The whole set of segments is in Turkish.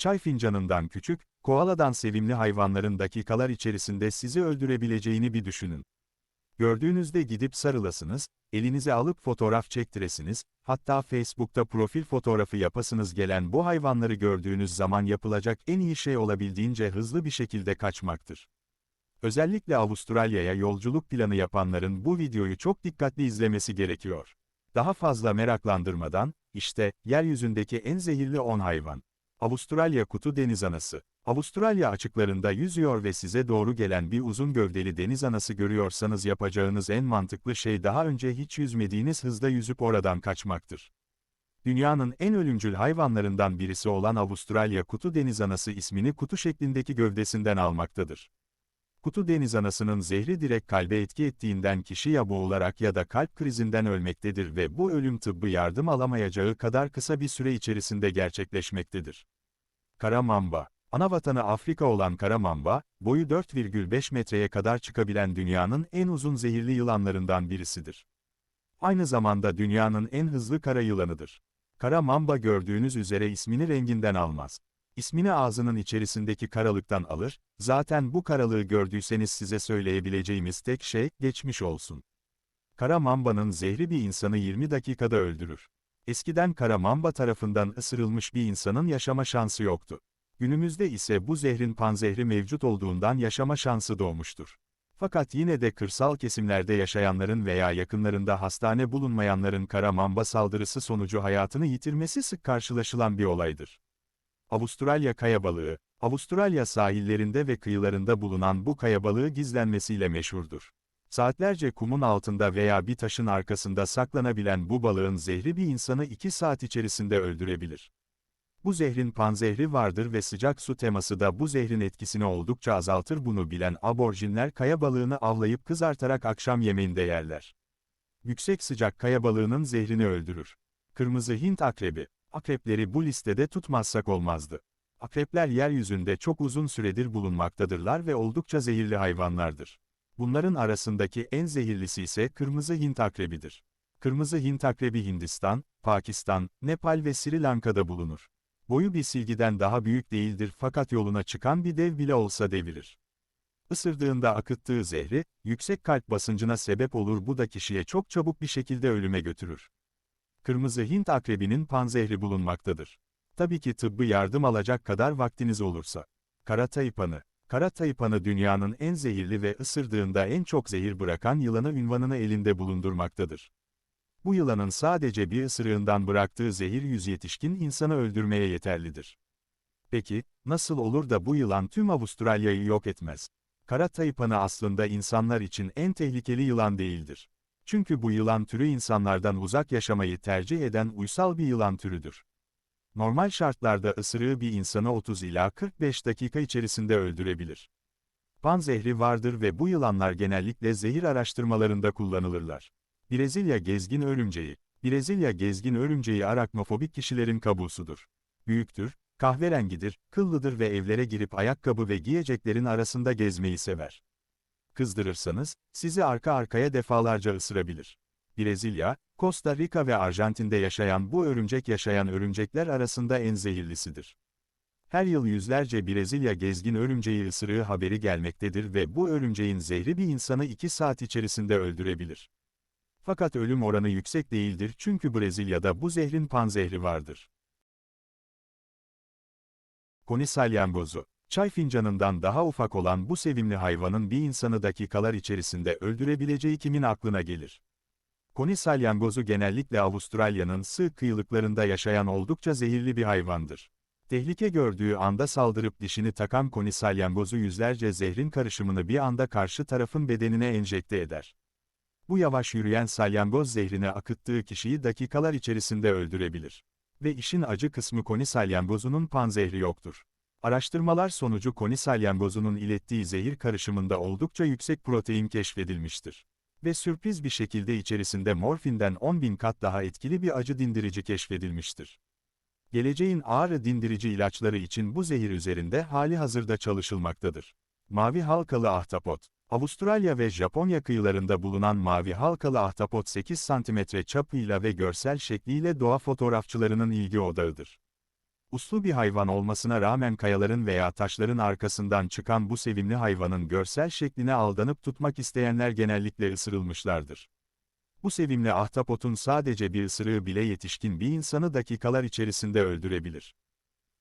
çay fincanından küçük, koaladan sevimli hayvanların dakikalar içerisinde sizi öldürebileceğini bir düşünün. Gördüğünüzde gidip sarılasınız, elinize alıp fotoğraf çektiresiniz, hatta Facebook'ta profil fotoğrafı yapasınız gelen bu hayvanları gördüğünüz zaman yapılacak en iyi şey olabildiğince hızlı bir şekilde kaçmaktır. Özellikle Avustralya'ya yolculuk planı yapanların bu videoyu çok dikkatli izlemesi gerekiyor. Daha fazla meraklandırmadan, işte, yeryüzündeki en zehirli 10 hayvan. Avustralya kutu deniz anası. Avustralya açıklarında yüzüyor ve size doğru gelen bir uzun gövdeli deniz anası görüyorsanız yapacağınız en mantıklı şey daha önce hiç yüzmediğiniz hızda yüzüp oradan kaçmaktır. Dünyanın en ölümcül hayvanlarından birisi olan Avustralya kutu deniz anası ismini kutu şeklindeki gövdesinden almaktadır. Kutu deniz anasının zehri direkt kalbe etki ettiğinden kişi ya boğularak ya da kalp krizinden ölmektedir ve bu ölüm tıbbı yardım alamayacağı kadar kısa bir süre içerisinde gerçekleşmektedir. Kara mamba Anavatanı Afrika olan kara mamba, boyu 4,5 metreye kadar çıkabilen dünyanın en uzun zehirli yılanlarından birisidir. Aynı zamanda dünyanın en hızlı kara yılanıdır. Kara mamba gördüğünüz üzere ismini renginden almaz. İsmini ağzının içerisindeki karalıktan alır, zaten bu karalığı gördüyseniz size söyleyebileceğimiz tek şey, geçmiş olsun. Kara mambanın zehri bir insanı 20 dakikada öldürür. Eskiden kara mamba tarafından ısırılmış bir insanın yaşama şansı yoktu. Günümüzde ise bu zehrin panzehri mevcut olduğundan yaşama şansı doğmuştur. Fakat yine de kırsal kesimlerde yaşayanların veya yakınlarında hastane bulunmayanların kara mamba saldırısı sonucu hayatını yitirmesi sık karşılaşılan bir olaydır. Avustralya kaya balığı, Avustralya sahillerinde ve kıyılarında bulunan bu kaya balığı gizlenmesiyle meşhurdur. Saatlerce kumun altında veya bir taşın arkasında saklanabilen bu balığın zehri bir insanı 2 saat içerisinde öldürebilir. Bu zehrin panzehri vardır ve sıcak su teması da bu zehrin etkisini oldukça azaltır bunu bilen aborjinler kaya balığını avlayıp kızartarak akşam yemeğinde yerler. Yüksek sıcak kaya balığının zehrini öldürür. Kırmızı Hint akrebi. Akrepleri bu listede tutmazsak olmazdı. Akrepler yeryüzünde çok uzun süredir bulunmaktadırlar ve oldukça zehirli hayvanlardır. Bunların arasındaki en zehirlisi ise kırmızı Hint akrebidir. Kırmızı Hint akrebi Hindistan, Pakistan, Nepal ve Sri Lanka'da bulunur. Boyu bir silgiden daha büyük değildir fakat yoluna çıkan bir dev bile olsa devirir. Isırdığında akıttığı zehri, yüksek kalp basıncına sebep olur bu da kişiye çok çabuk bir şekilde ölüme götürür. Kırmızı Hint akrebinin panzehri bulunmaktadır. Tabii ki tıbbı yardım alacak kadar vaktiniz olursa. Kara taypanı. Kara taypanı dünyanın en zehirli ve ısırdığında en çok zehir bırakan yılanı ünvanını elinde bulundurmaktadır. Bu yılanın sadece bir ısırığından bıraktığı zehir yüz yetişkin insanı öldürmeye yeterlidir. Peki, nasıl olur da bu yılan tüm Avustralya'yı yok etmez? Kara taypanı aslında insanlar için en tehlikeli yılan değildir. Çünkü bu yılan türü insanlardan uzak yaşamayı tercih eden uysal bir yılan türüdür. Normal şartlarda ısırığı bir insanı 30 ila 45 dakika içerisinde öldürebilir. Pan zehri vardır ve bu yılanlar genellikle zehir araştırmalarında kullanılırlar. Brezilya gezgin örümceği. Brezilya gezgin örümceği araknofobik kişilerin kabusudur. Büyüktür, kahverengidir, kıllıdır ve evlere girip ayakkabı ve giyeceklerin arasında gezmeyi sever. Kızdırırsanız, sizi arka arkaya defalarca ısırabilir. Brezilya, Costa Rica ve Arjantin'de yaşayan bu örümcek yaşayan örümcekler arasında en zehirlisidir. Her yıl yüzlerce Brezilya gezgin örümceği ısırığı haberi gelmektedir ve bu örümceğin zehri bir insanı 2 saat içerisinde öldürebilir. Fakat ölüm oranı yüksek değildir çünkü Brezilya'da bu zehrin panzehri vardır. Koni salyangozu Çay fincanından daha ufak olan bu sevimli hayvanın bir insanı dakikalar içerisinde öldürebileceği kimin aklına gelir? Koni salyangozu genellikle Avustralya'nın sığ kıyılıklarında yaşayan oldukça zehirli bir hayvandır. Tehlike gördüğü anda saldırıp dişini takan koni salyangozu yüzlerce zehrin karışımını bir anda karşı tarafın bedenine enjekte eder. Bu yavaş yürüyen salyangoz zehrini akıttığı kişiyi dakikalar içerisinde öldürebilir. Ve işin acı kısmı koni salyangozunun panzehri yoktur. Araştırmalar sonucu koni salyangozunun ilettiği zehir karışımında oldukça yüksek protein keşfedilmiştir. Ve sürpriz bir şekilde içerisinde morfinden 10 bin kat daha etkili bir acı dindirici keşfedilmiştir. Geleceğin ağrı dindirici ilaçları için bu zehir üzerinde hali hazırda çalışılmaktadır. Mavi halkalı ahtapot Avustralya ve Japonya kıyılarında bulunan mavi halkalı ahtapot 8 cm çapıyla ve görsel şekliyle doğa fotoğrafçılarının ilgi odağıdır. Uslu bir hayvan olmasına rağmen kayaların veya taşların arkasından çıkan bu sevimli hayvanın görsel şekline aldanıp tutmak isteyenler genellikle ısırılmışlardır. Bu sevimli ahtapotun sadece bir ısırığı bile yetişkin bir insanı dakikalar içerisinde öldürebilir.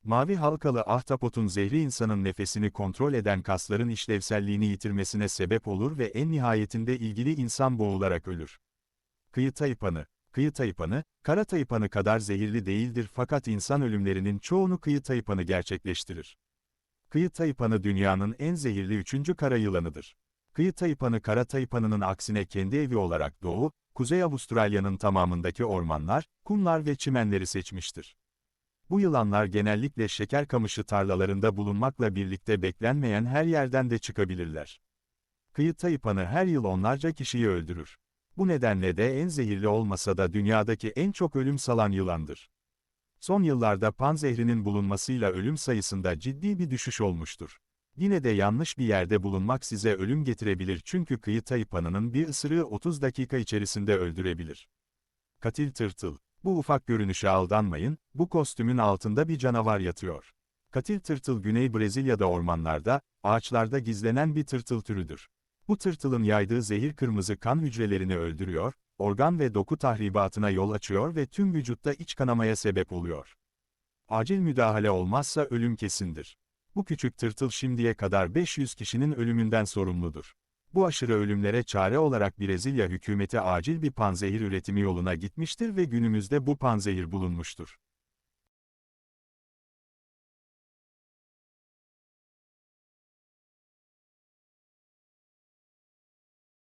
Mavi halkalı ahtapotun zehri insanın nefesini kontrol eden kasların işlevselliğini yitirmesine sebep olur ve en nihayetinde ilgili insan boğularak ölür. Kıyı taypanı Kıyı taypanı, kara taypanı kadar zehirli değildir fakat insan ölümlerinin çoğunu kıyı taypanı gerçekleştirir. Kıyı taypanı dünyanın en zehirli üçüncü kara yılanıdır. Kıyı taypanı kara taypanının aksine kendi evi olarak Doğu, Kuzey Avustralya'nın tamamındaki ormanlar, kumlar ve çimenleri seçmiştir. Bu yılanlar genellikle şeker kamışı tarlalarında bulunmakla birlikte beklenmeyen her yerden de çıkabilirler. Kıyı taypanı her yıl onlarca kişiyi öldürür. Bu nedenle de en zehirli olmasa da dünyadaki en çok ölüm salan yılandır. Son yıllarda panzehrinin bulunmasıyla ölüm sayısında ciddi bir düşüş olmuştur. Yine de yanlış bir yerde bulunmak size ölüm getirebilir çünkü kıyı taypanının bir ısırığı 30 dakika içerisinde öldürebilir. Katil tırtıl. Bu ufak görünüşe aldanmayın, bu kostümün altında bir canavar yatıyor. Katil tırtıl Güney Brezilya'da ormanlarda, ağaçlarda gizlenen bir tırtıl türüdür. Bu tırtılın yaydığı zehir kırmızı kan hücrelerini öldürüyor, organ ve doku tahribatına yol açıyor ve tüm vücutta iç kanamaya sebep oluyor. Acil müdahale olmazsa ölüm kesindir. Bu küçük tırtıl şimdiye kadar 500 kişinin ölümünden sorumludur. Bu aşırı ölümlere çare olarak Brezilya hükümeti acil bir panzehir üretimi yoluna gitmiştir ve günümüzde bu panzehir bulunmuştur.